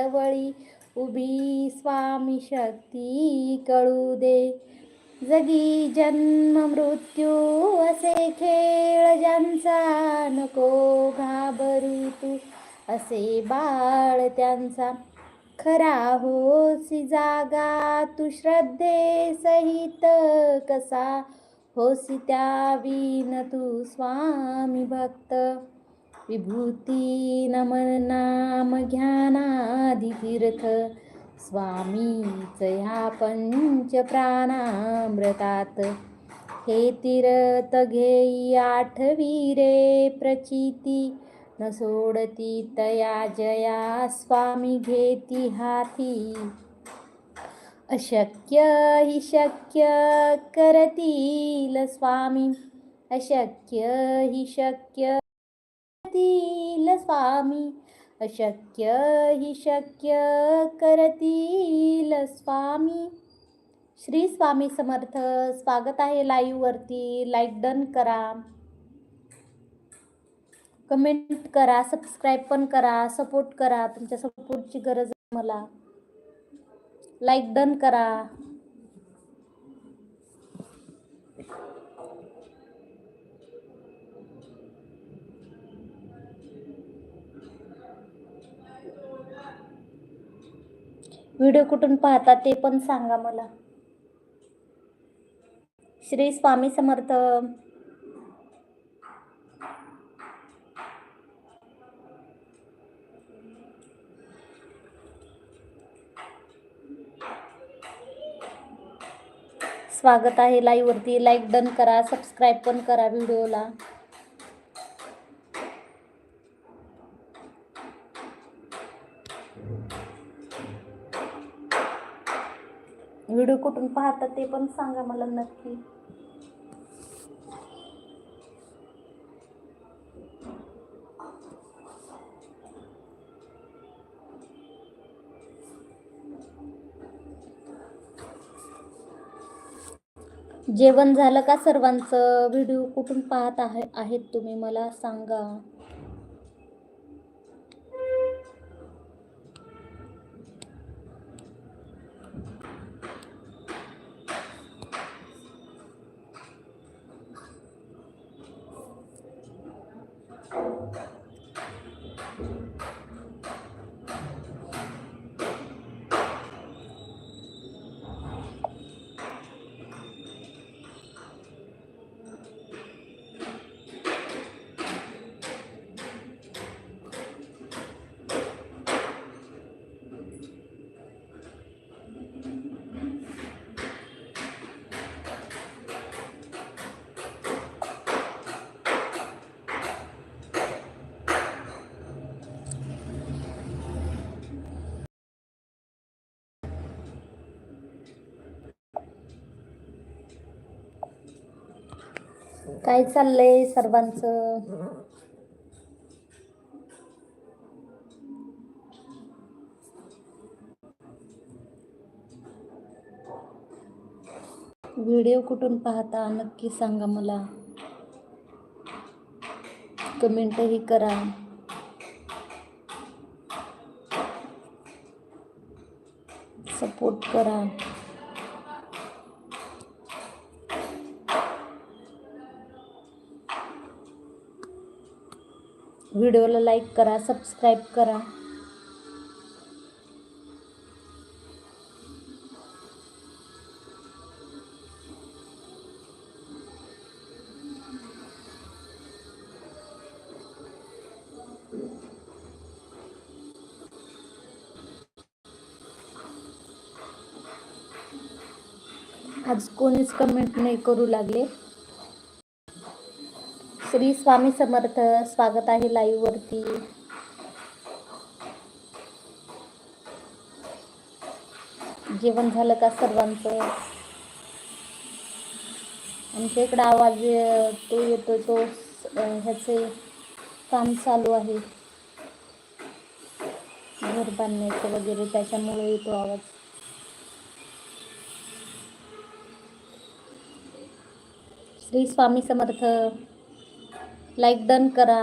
जवळी उभी स्वामी शक्ती कळू दे. जगी जन्म मृत्यू असे खेळ ज्यांचा नको घाबरू तू. असे बाळ त्यांचा खरा होसी जागा. तू श्रद्धे सहित कसा होसी त्या विन तू स्वामी भक्त. विभूती नमन नाम ज्ञानादितीर्थ. स्वामीच ह्या पंच प्राणामृतात. हे तीर्थ घेई आठवी रे प्रचिती. न सोडती तया जया स्वामी घेती हाती. अशक्य हि शक्य करतील स्वामी. अशक्य हि शक्य स्वामी अशक्य ही शक्य करतील स्वामी. श्री स्वामी समर्थ स्वागत आहे लाईववरती लाईक डन करा. कमेंट करा सबस्क्राईब पण करा सपोर्ट करा. तुमच्या सपोर्टची गरज आहे मला. लाईक डन करा. व्हिडिओ कुठून पाहता ते पण सांगा मला. श्री स्वामी समर्थ. स्वागत आहे लाईव्ह वरती. लाईक डन करा सबस्क्राईब पण करा व्हिडिओला. व्हिडिओ कुठून पाहता ते पण सांगा मला नक्की. जेवण झालं का सर्वांचं? व्हिडिओ कुठून पाहत आहे आहेत तुम्ही मला सांगा. 何? काय चाललंय सर्वांचं? व्हिडिओ कुठून पाहता नक्की सांगा मला. कमेंटही करा. सपोर्ट करा. व्हिडिओला लाईक करा सबस्क्राईब करा. आज कोणीच कमेंट नाही करू लागले. श्री स्वामी समर्थ स्वागत आहे लाईव्ह वरती. जेवण झालं का सर्वांचं? आमच्या इकडं आवाज तो येतो तो ह्याचे काम चालू आहे. घर बांधण्याचं वगैरे त्याच्यामुळे येतो आवाज. श्री स्वामी समर्थ लाईक डन करा.